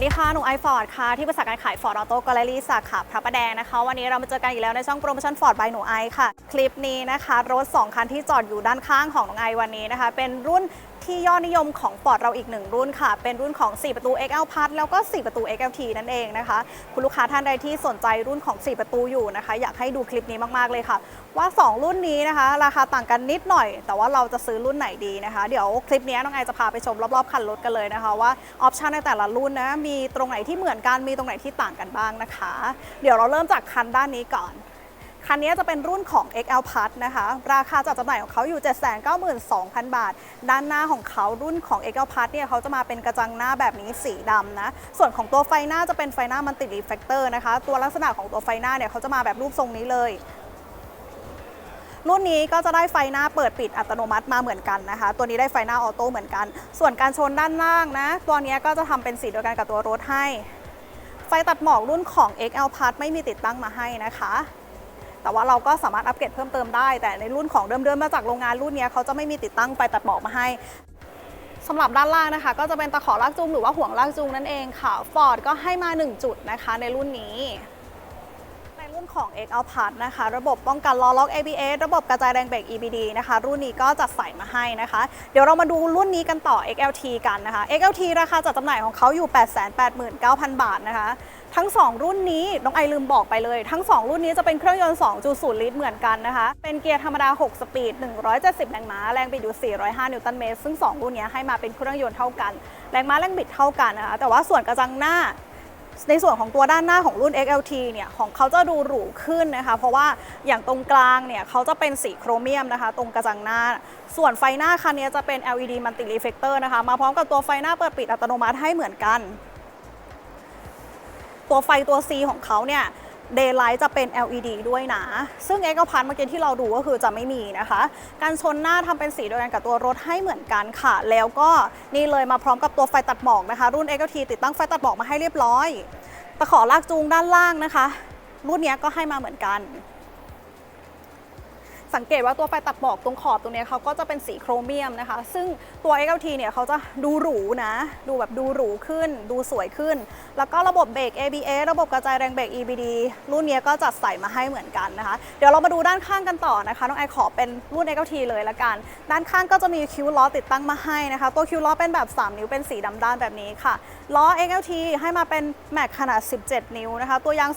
สดีค่ะ หนูไอฟอร์ดค่ะ ที่บริษัทการขายฟอร์ดออโต้กลเลรี่สาขาพระประแดงนะคะ วันนี้เรามาเจอกันอีกแล้วในช่องโปรโมชั่นฟอร์ดบายหนูไอค่ะ คลิปนี้นะคะ รถ 2 คันที่จอดอยู่ด้านข้างของหนูไอวันนี้นะคะ เป็นรุ่น ที่ยอดนิยมของฟอร์ดเราอีกหนึ่งรุ่นค่ะ เป็นรุ่นของ 4 ประตู XL Plus แล้วก็ 4 ประตู XLT นั่นเองนะคะ คุณลูกค้าท่านใดที่สนใจรุ่นของ 4 ประตูอยู่นะคะ อยากให้ดูคลิปนี้มากๆเลยค่ะ ว่า 2 รุ่นนี้นะคะ ราคาต่างกันนิดหน่อย แต่ว่าเราจะซื้อรุ่นไหนดีนะคะ เดี๋ยวคลิปนี้น้องไอจะพาไปชมรอบๆคันรถกันเลยนะคะ ว่าออปชันในแต่ละรุ่นนะมีตรงไหนที่เหมือนกันมีตรงไหนที่ต่างกันบ้างนะคะ เดี๋ยวเราเริ่มจากคันด้านนี้ก่อน คันนี้จะเป็นรุ่นของ XL Plus นะคะ ราคาจัดจำหน่ายของเขาอยู่ 792,000 บาท ด้านหน้าของเขารุ่นของ XL Plus เนี่ยเขาจะมาเป็นกระจังหน้าแบบนี้สีดำนะ ส่วนของตัวไฟหน้าจะเป็นไฟหน้ามันติดรีเฟกเตอร์นะคะ ตัวลักษณะของตัวไฟหน้าเนี่ยเขาจะมาแบบรูปทรงนี้เลยรุ่นนี้ก็จะได้ไฟหน้าเปิดปิดอัตโนมัติมาเหมือนกันนะคะ ตัวนี้ได้ไฟหน้าออโต้เหมือนกัน ส่วนการชนด้านล่างนะ ตัวนี้ก็จะทำเป็นสีเดียวกันกับตัวรถให้ ไฟตัดหมอกรุ่นของ XL Plus ไม่มีติดตั้งมาให้นะคะ แต่ว่าเราก็สามารถอัปเกรดเพิ่มเติมได้ แต่ในรุ่นของเดิมๆมาจากโรงงานรุ่นนี้เขาจะไม่มีติดตั้งไปตัดหมอกมาให้สำหรับด้านล่างนะคะ ก็จะเป็นตะขอลากจูงหรือว่าห่วงลากจูงนั่นเองค่ะฟอร์ดก็ให้มา 1 จุดนะคะในรุ่นนี้ รุ่นของ XL Plus นะคะ ระบบป้องกันล้อล็อก ABS ระบบกระจายแรงเบรก EBD นะคะ รุ่นนี้ก็จัดใส่มาให้นะคะ เดี๋ยวเรามาดูรุ่นนี้กันต่อ XLT กันนะคะ XLT ราคาจัดจำหน่ายของเขาอยู่ 889,000 บาทนะคะทั้ง 2 รุ่นนี้ น้องไอลืมบอกไปเลย ทั้ง 2 รุ่นนี้จะเป็นเครื่องยนต์ 2.0 ลิตรเหมือนกันนะคะ เป็นเกียร์ธรรมดา 6 สปีด 170 แรงม้า แรงบิดอยู่ 405 นิวตันเมตร ซึ่ง 2 รุ่นนี้ให้มาเป็นเครื่องยนต์เท่ากัน แรงม้าแรงบิดเท่ากันนะคะ แต่ว่าส่วนกระจังหน้า ในส่วนของตัวด้านหน้าของรุ่น XLT เนี่ยของเขาจะดูหรูขึ้นนะคะเพราะว่าอย่างตรงกลางเนี่ยเขาจะเป็นสีโครเมียมนะคะ ตรงกระจังหน้า ส่วนไฟหน้าคันนี้จะเป็น LED Multi Reflector นะคะมาพร้อมกับตัวไฟหน้าเปิดปิดอัตโนมัติให้เหมือนกัน ตัวไฟตัว C ของเขาเนี่ย Daylight จะเป็น LED ด้วยนะ ซึ่งเอ p a r t เมื่อกี้ที่เราดูก็คือจะไม่มีนะคะ การชนหน้าทำเป็นสีเดียวกันกับตัวรถให้เหมือนกันค่ะ แล้วก็นี่เลยมาพร้อมกับตัวไฟตัดหมอกนะคะ รุ่น XLT ติดตั้งไฟตัดหมอกมาให้เรียบร้อยตะขอลากจูงด้านล่างนะคะ รุ่นนี้ก็ให้มาเหมือนกัน สังเกตว่าตัวไฟตัดหมอกตรงขอบตรงนี้เขาก็จะเป็นสีโครเมียมนะคะ ซึ่งตัว XLT เนี่ยเขาจะดูหรูนะ ดูแบบดูหรูขึ้น ดูสวยขึ้น แล้วก็ระบบเบรก ABS ระบบกระจายแรงเบรก EBD รุ่นนี้ก็จัดใส่มาให้เหมือนกันนะคะ เดี๋ยวเรามาดูด้านข้างกันต่อนะคะน้องไอขอเป็นรุ่น XLT เลยละกัน ด้านข้างก็จะมีคิวล้อติดตั้งมาให้นะคะ ตัวคิวล้อเป็นแบบ 3 นิ้วเป็นสีดำด้านแบบนี้ค่ะล้อ XLT ให้มาเป็นแม็กขนาด 17 นิ้วนะคะ ตัวยาง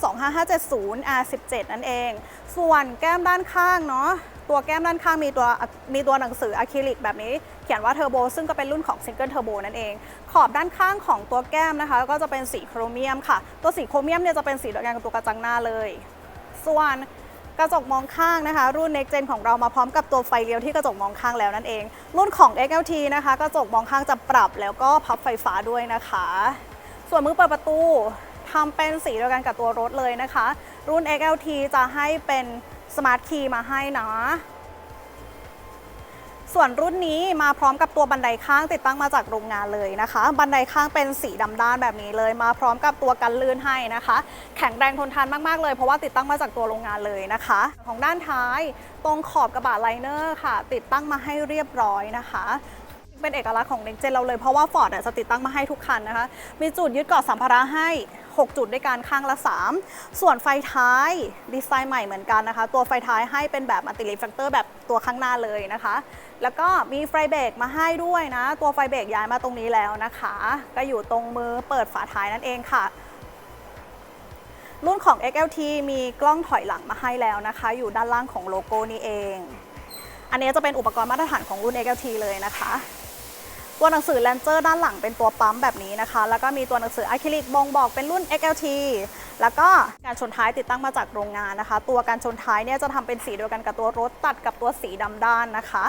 25570 R17 นั่นเอง ส่วนแก้มด้านข้างเนาะตัวแก้มด้านข้างมีตัวมีตัวหนังสืออะคริลิกแบบนี้ เขียนว่าเทอร์โบซึ่งก็เป็นรุ่นของซิงเกิลเทอร์โบนั่นเอง ขอบด้านข้างของตัวแก้มนะคะ ก็จะเป็นสีโครเมียมค่ะ ตัวสีโครเมียมเนี่ยจะเป็นสีเดียวกันกับตัวกระจังหน้าเลย ส่วนกระจกมองข้างนะคะ รุ่น Next Gen ของเรามาพร้อมกับตัวไฟเลี้ยวที่กระจกมองข้างแล้วนั่นเอง รุ่นของ XLT นะคะ กระจกมองข้างจะปรับแล้วก็พับไฟฟ้าด้วยนะคะ ส่วนมือเปิดประตูทำเป็นสีเดียวกันกับตัวรถเลยนะคะ รุ่น XLT จะให้เป็นสมาร์ทคีย์มาให้นะส่วนรุ่นนี้มาพร้อมกับตัวบันไดข้างติดตั้งมาจากโรงงานเลยนะคะ บันไดข้างเป็นสีดำด้านแบบนี้เลย มาพร้อมกับตัวกันลื่นให้นะคะ แข็งแรงทนทานมาก ๆ เลยเพราะว่าติดตั้งมาจากตัวโรงงานเลยนะคะ ของด้านท้ายตรงขอบกระบะไลเนอร์ค่ะ ติดตั้งมาให้เรียบร้อยนะคะ เป็นเอกลักษณ์ของ Next Gen เราเลยเพราะว่า Ford อะจะติดตั้งมาให้ทุกคันนะคะ มีจุดยึดเกาะสัมภาระให้ 6 จุดด้วยกันข้างละ 3 ส่วนไฟท้ายดีไซน์ใหม่เหมือนกันนะคะ ตัวไฟท้ายให้เป็นแบบมัลติรีแฟกเตอร์แบบตัวข้างหน้าเลยนะคะ แล้วก็มีไฟเบรกมาให้ด้วยนะ ตัวไฟเบรกย้ายมาตรงนี้แล้วนะคะ ก็อยู่ตรงมือเปิดฝาท้ายนั่นเองค่ะรุ่นของ XLT มีกล้องถอยหลังมาให้แล้วนะคะ อยู่ด้านล่างของโลโก้นี้เอง อันนี้จะเป็นอุปกรณ์มาตรฐานของรุ่น XLT เลยนะคะ ตัวหนังสือแลนเจอร์ด้านหลังเป็นตัวปั๊มแบบนี้นะคะ แล้วก็มีตัวหนังสืออะคริลิกบ่งบอกเป็นรุ่น XLT แล้วก็การชนท้ายติดตั้งมาจากโรงงานนะคะ ตัวการชนท้ายเนี่ยจะทำเป็นสีเดียวกันกับตัวรถตัดกับตัวสีดำด้านนะคะ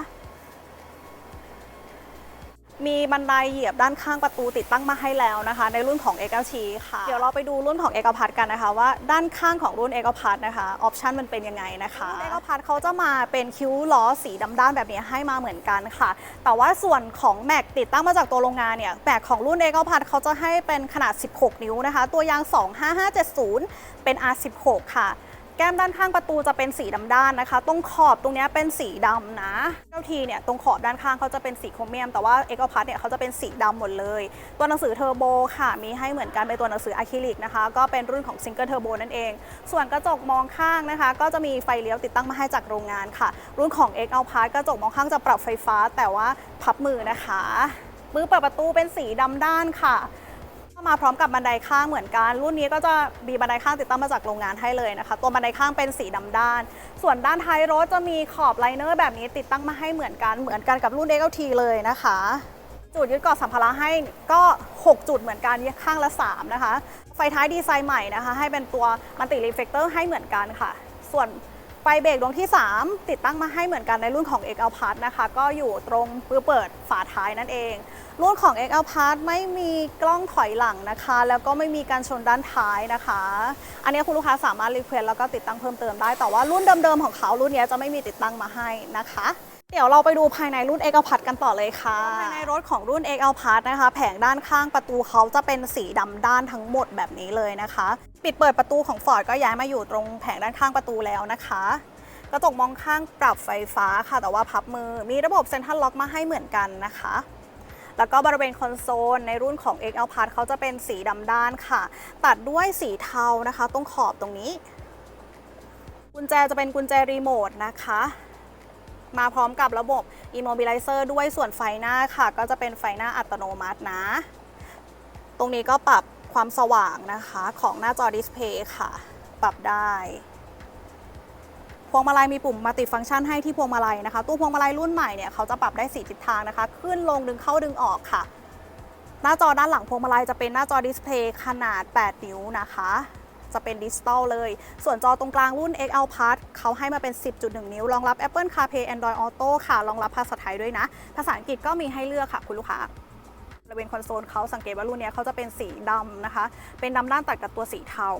มีบันไดเหยียบด้านข้างประตูติดตั้งมาให้แล้วนะคะ ในรุ่นของ XLT ค่ะ เดี๋ยวเราไปดูรุ่นของ x อ p a r t กันนะคะ ว่าด้านข้างของรุ่น x อ p a r t นะคะออปชันมันเป็นยังไงนะคะรุ่น x อ p a r t เขาจะมาเป็นคิ้วล้อสีดำด้านแบบนี้ให้มาเหมือนกันค่ะ แต่ว่าส่วนของแม็กติดตั้งมาจากตัวโรงงานเนี่ยแม็กของรุ่น x อ p a r t เขาจะให้เป็นขนาด 16 นิ้วนะคะ ตัวยาง 25570 เป็น R16 ค่ะ แก้มด้านข้างประตูจะเป็นสีดำด้านนะคะ ตรงขอบตรงนี้เป็นสีดำนะเจ้าทีเนี่ยตรงขอบด้านข้างเขาจะเป็นสีโครเมียม แต่ว่าเอกพัทเนี่ยเขาจะเป็นสีดำหมดเลย ตัวหนังสือเทอร์โบค่ะ มีให้เหมือนกันเป็นตัวหนังสืออะคริลิกนะคะ ก็เป็นรุ่นของซิงเกิลเทอร์โบนั่นเอง ส่วนกระจกมองข้างนะคะ ก็จะมีไฟเลี้ยวติดตั้งมาให้จากโรงงานค่ะ รุ่นของ X a l p a r t กระจกมองข้างจะปรับไฟฟ้า แต่ว่าพับมือนะคะมือเปิดประตูเป็นสีดำด้านค่ะ มาพร้อมกับบันไดข้างเหมือนกัน รุ่นนี้ก็จะมีบันไดข้างติดตั้งมาจากโรงงานให้เลยนะคะ ตัวบันไดข้างเป็นสีดำด้าน ส่วนด้านท้ายรถจะมีขอบไลเนอร์แบบนี้ติดตั้งมาให้เหมือนกันเหมือนกันกับรุ่น XLT เลยนะคะ จุดยึดเกาะสัมภาระให้ก็ 6 จุดเหมือนกันข้างละ 3 นะคะ ไฟท้ายดีไซน์ใหม่นะคะ ให้เป็นตัวมันติรีเฟกเตอร์ให้เหมือนกันค่ะ ส่วน ไฟเบรกดวงที่ 3 ติดตั้งมาให้เหมือนกันในรุ่นของ XL p a s นะคะ ก็อยู่ตรงปือเปิดฝาท้ายนั่นเอง รุ่นของ XL p a s ไม่มีกล้องถอยหลังนะคะ แล้วก็ไม่มีการชนด้านท้ายนะคะ อันนี้คุณลูกค้าสามารถรีเควสแล้วก็ติดตั้งเพิ่มเติมได้ แต่ว่ารุ่นเดิมๆของเขารุ่นนี้จะไม่มีติดตั้งมาให้นะคะ เดี๋ยวเราไปดูภายในรุ่น x l p a s กันต่อเลยค่ะ ภายในรถของรุ่น x l p a s นะคะ แผงด้านข้างประตูเขาจะเป็นสีดำด้านทั้งหมดแบบนี้เลยนะคะ ปิดเปิดประตูของ Ford ก็ย้ายมาอยู่ตรงแผงด้านข้างประตูแล้วนะคะกระจกมองข้างปรับไฟฟ้าค่ะ แต่ว่าพับมือมีระบบเซ็นทรัลล็อกมาให้เหมือนกันนะคะ แล้วก็บริเวณคอนโซลในรุ่นของ XL p a s เขาจะเป็นสีดำด้านค่ะ ตัดด้วยสีเทานะคะ ตรงขอบตรงนี้ กุญแจจะเป็นกุญแจรีโมทนะคะ มาพร้อมกับระบบ Immobilizer ด้วยส่วนไฟหน้าค่ะ ก็จะเป็นไฟหน้าอัตโนมัตินะ ตรงนี้ก็ปรับความสว่างนะคะของหน้าจอดิสเพย์ค่ะ ปรับได้พวงมาลัยมีปุ่มมัลติฟังก์ชันให้ที่พวงมาลัยนะคะตู้พวงมาลัยรุ่นใหม่เนี่ยเขาจะปรับได้ 4 ทิศทางนะคะ ขึ้นลงดึงเข้าดึงออกค่ะ หน้าจอด้านหลังพวงมาลัยจะเป็นหน้าจอดิสเพย์ขนาด 8 นิ้วนะคะ จะเป็นดิจิตอลเลย ส่วนจอตรงกลางรุ่น XL Plus เขาให้มาเป็น 10.1 นิ้ว รองรับ Apple CarPlay Android Auto ค่ะ รองรับภาษาไทยด้วยนะ ภาษาอังกฤษก็มีให้เลือกค่ะคุณลูกค้าบริเวณคอนโซลเขาสังเกตว่ารุ่นนี้เขาจะเป็นสีดำนะคะ เป็นดำด้านตัดกับตัวสีเทา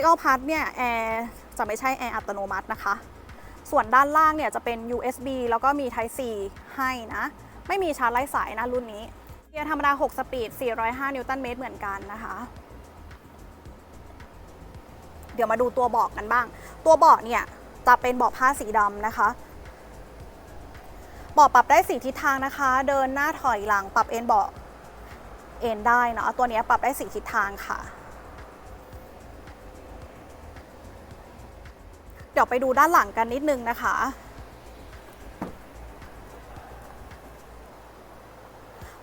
XL Plus เนี่ยแอร์จะไม่ใช่แอร์อัตโนมัตินะคะ ส่วนด้านล่างเนี่ยจะเป็น USB แล้วก็มี Type C ให้นะ ไม่มีชาร์จไร้สายนะรุ่นนี้เกียร์ธรรมดา 6 สปีด 405 นิวตันเมตรเหมือนกันนะคะ เดี๋ยวมาดูตัวเบาะกันบ้าง ตัวเบาะเนี่ยจะเป็นเบาะผ้าสีดำนะคะเบาะปรับได้สีทิศทางนะคะ เดินหน้าถอยหลังปรับเอนเบาะเอนได้เนาะตัวนี้ปรับได้สีทิศทางค่ะ เดี๋ยวไปดูด้านหลังกันนิดนึงนะคะ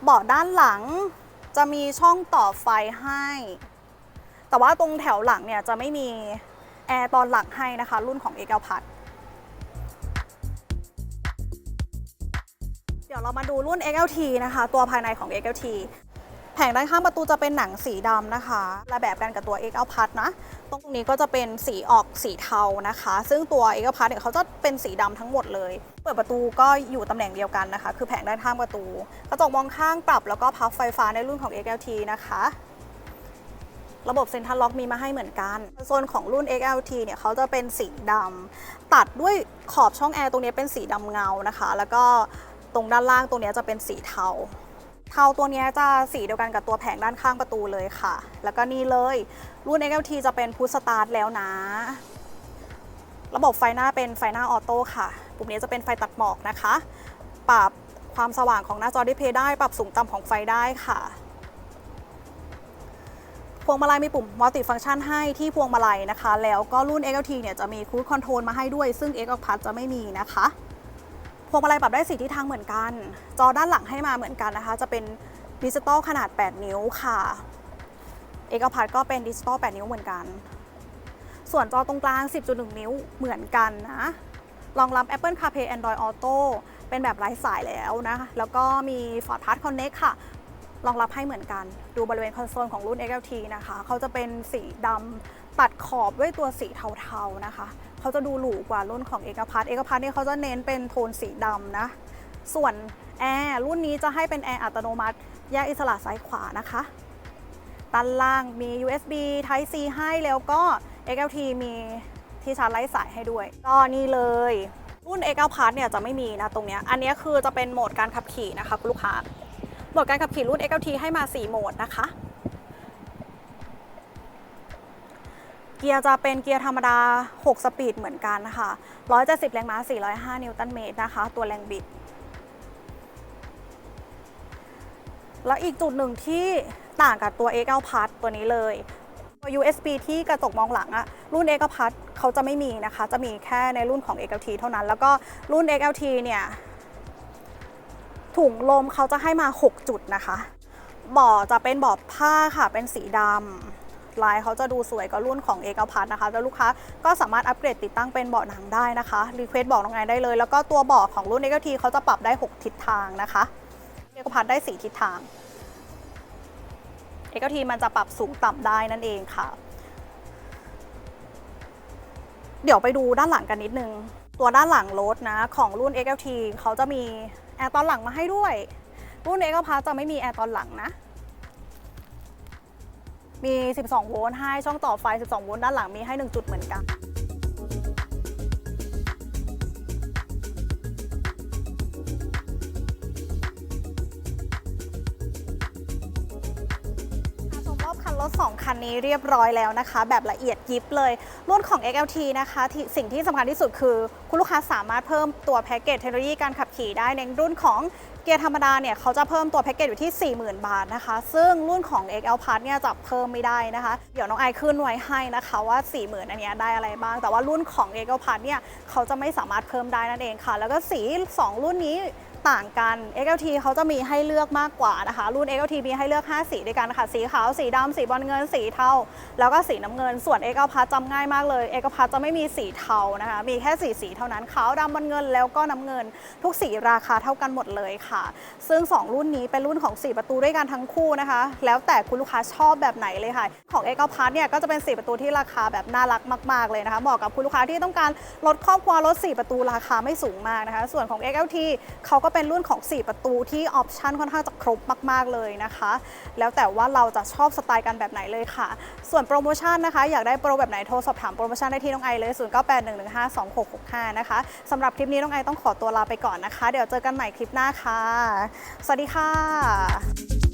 เบาะด้านหลังจะมีช่องต่อไฟให้ แต่ว่าตรงแถวหลังเนี่ยจะไม่มีแอร์ตอนหลังให้นะคะ รุ่นของ x l p a s เดี๋ยวเรามาดูรุ่น XLT นะคะ ตัวภายในของ XLT แผงด้านข้างประตูจะเป็นหนังสีดำนะคะระแบบกันกับตัว x l p a s นะ ตรงนี้ก็จะเป็นสีออกสีเทานะคะ ซึ่งตัว x l p a s เนี่ยเขาจะเป็นสีดำทั้งหมดเลย เปิดประตูก็อยู่ตำแหน่งเดียวกันนะคะ คือแผงด้านข้างประตู กระจกมองข้างปรับแล้วก็พับไฟฟ้าในรุ่นของ XLT นะคะ ระบบเซ็นทรัลล็อกมีมาให้เหมือนกัน โซนของรุ่น XLT เนี่ยเขาจะเป็นสีดำตัดด้วยขอบช่องแอร์ตรงนี้เป็นสีดำเงานะคะ แล้วก็ตรงด้านล่างตรงนี้จะเป็นสีเทาเทาตัวนี้จะสีเดียวกันกับตัวแผงด้านข้างประตูเลยค่ะ แล้วก็นี่เลยรุ่น XLT จะเป็นพุชสตาร์ทแล้วนะ ระบบไฟหน้าเป็นไฟหน้าออโต้ค่ะ ปุ่มนี้จะเป็นไฟตัดหมอกนะคะ ปรับความสว่างของหน้าจอดิสเพย์ได้ ปรับสูงต่ำของไฟได้ค่ะ พวงมาลัยมีปุ่มมัลติฟังก์ชันให้ที่พวงมาลัยนะคะ แล้วก็รุ่น XLT เนี่ยจะมีค u ู e คอนโทรลมาให้ด้วย ซึ่ง X of Plus จะไม่มีนะคะ พวงมาลัยปรับได้สีทิศทางเหมือนกัน จอด้านหลังให้มาเหมือนกันนะคะ จะเป็นดิจิตอลขนาด 8 นิ้วค่ะ X of Plus ก็เป็นดิจิตอล 8 นิ้วเหมือนกัน ส่วนจอตรงกลาง 10.1 นิ้วเหมือนกันนะรองรับ Apple CarPlay Android Auto เป็นแบบไร้สายแล้วนะ แล้วก็มี Ford Pass Connect ค่ะ รองรับให้เหมือนกัน ดูบริเวณคอนโซลของรุ่น XLT นะคะ เขาจะเป็นสีดำตัดขอบด้วยตัวสีเทาๆนะคะ เขาจะดูหรูกว่ารุ่นของเอกพัทเอกพัทเนี่ยเขาจะเน้นเป็นโทนสีดำนะ ส่วนแอร์รุ่นนี้จะให้เป็นแอร์อัตโนมัติ แยกอิสระซ้ายขวานะคะด้านล่างมี USB Type C ให้แล้วก็ XLT มีที่ชาร์จไร้สายให้ด้วย ก็นี่เลย รุ่น X9 Plus เนี่ยจะไม่มีนะตรงเนี้ย อันนี้คือจะเป็นโหมดการขับขี่นะคะคุณลูกค้า มดการขับขี่รุ่น XLT ให้มา 4 โหมดนะคะ เกียร์จะเป็นเกียร์ธรรมดา 6 สปีดเหมือนกันค่ะ170แรงม้า 405 นิวตันเมตรนะคะ ตัวแรงบิด แล้วอีกจุดหนึ่งที่ต่างกับตัว X 9 Plus ตัวนี้เลยตัว USB ที่กระจกมองหลังอะรุ่น X 9 Plus เขาจะไม่มีนะคะ จะมีแค่ในรุ่นของ XLT เท่านั้น แล้วก็รุ่น XLT เนี่ย ถุงลมเขาจะให้มา 6 จุดนะคะบ่อจะเป็นบ่อผ้าค่ะ เป็นสีดำลายเขาจะดูสวยกว่ารุ่นของ X 9 Plus นะคะแล้วลูกค้าก็สามารถอัปเกรดติดตั้งเป็นเบาะหนังได้นะคะรีเควสต์บอกน้องไงได้เลย แล้วก็ตัวเบาะของรุ่น XLT เขาจะปรับได้ 6 ทิศทางนะคะ X 9 Plus ได้ 4 ทิศทางเอกทีมันจะปรับสูงต่ำได้นั่นเองค่ะ เดี๋ยวไปดูด้านหลังกันนิดนึง ตัวด้านหลังรถนะ ของรุ่น XLT เขาจะมี แอร์ตอนหลังมาให้ด้วยรุ่น X พาจะไม่มีแอร์ตอนหลังนะ มี 12 โวลต์ให้ช่องต่อไฟ 12 โวลต์ด้านหลังมีให้ 1 จุดเหมือนกัน รถ 2 คันนี้เรียบร้อยแล้วนะคะ แบบละเอียดยิบเลยรุ่นของ XLT นะคะสิ่งที่สำคัญที่สุดคือ คุณลูกค้าสามารถเพิ่มตัวแพ็กเกจเทคโนโลยีการขับขี่ได้ในรุ่นของเกียร์ธรรมดาเนี่ยเขาจะเพิ่มตัวแพ็กเกจอยู่ที่ 40,000 บาทนะคะ ซึ่งรุ่นของ XL Plus เนี่ยจะเพิ่มไม่ได้นะคะ เดี๋ยวน้องไอขึ้นไว้ให้นะคะว่า 40,000 อันนี้ได้อะไรบ้าง แต่ว่ารุ่นของ XL Plus เนี่ยเขาจะไม่สามารถเพิ่มได้นั่นเองค่ะ แล้วก็สี 2 รุ่นนี้ ต่างกัน XLT เขาจะมีให้เลือกมากกว่านะคะ รุ่น XLT มีให้เลือก 5 สีด้วยกันค่ะ สีขาว สีดำ สีบอลเงิน สีเทา แล้วก็สีน้ำเงิน ส่วน XL Plus จำง่ายมากเลย XL Plus จะไม่มีสีเทานะคะ มีแค่สีสีเท่านั้น ขาวดำบอลเงิน แล้วก็น้ำเงิน ทุกสีราคาเท่ากันหมดเลยค่ะ ซึ่ง 2 รุ่นนี้เป็นรุ่นของ 4 ประตูด้วยกันทั้งคู่นะคะ แล้วแต่คุณลูกค้าชอบแบบไหนเลยค่ะ ของ XL Plus เนี่ย ก็จะเป็น 4 ประตูที่ราคาแบบน่ารักมาก ๆ เลยนะคะ เหมาะกับคุณลูกค้าที่ต้องการรถครอบครัวรถ4ประตูราคาไม่สูงมากนะคะ ส่วนของ XLT เขาก็เป็นรุ่นของ 4 ประตูที่ออปชันค่อนข้างจะครบมาก ๆ เลยนะคะ แล้วแต่ว่าเราจะชอบสไตล์กันแบบไหนเลยค่ะ ส่วนโปรโมชั่นนะคะ อยากได้โปรแบบไหนโทรสอบถามโปรโมชั่นได้ที่น้องไอเลย 0 9 8 1 1 5 2 6 6 5 นะคะสำหรับคลิปนี้น้องไอต้องขอตัวลาไปก่อนนะคะ เดี๋ยวเจอกันใหม่คลิปหน้าค่ะ สวัสดีค่ะ